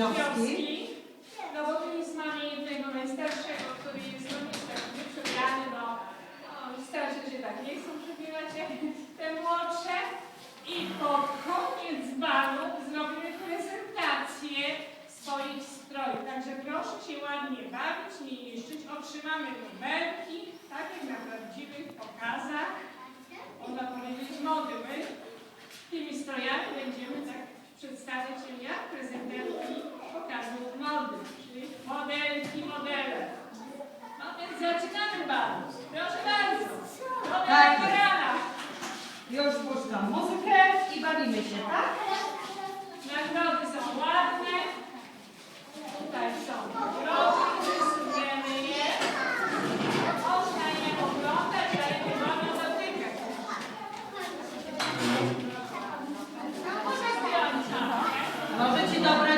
Wiśniowski. No bo tu mamy jednego najstarszego, który jest no niestety wyprzebrany, no, no starsze się tak nie chcą przebierać te młodsze. I pod koniec balu zrobimy prezentację swoich strojów. Także proszę się ładnie bawić, nie niszczyć. Otrzymamy numerki, tak jak na prawdziwych pokazach. Można powiedzieć mody. My tymi strojami będziemy tak przedstawiać się jak prezentantki Proszę bardzo. Tak. Korala. Już puszczam muzykę i bawimy się, tak? Nagrody są ładne. Tutaj są nagrody, rysujemy je. Można je oglądać, ale nie wolno dotykać. Zdjąć czapkę. Możecie dobrać się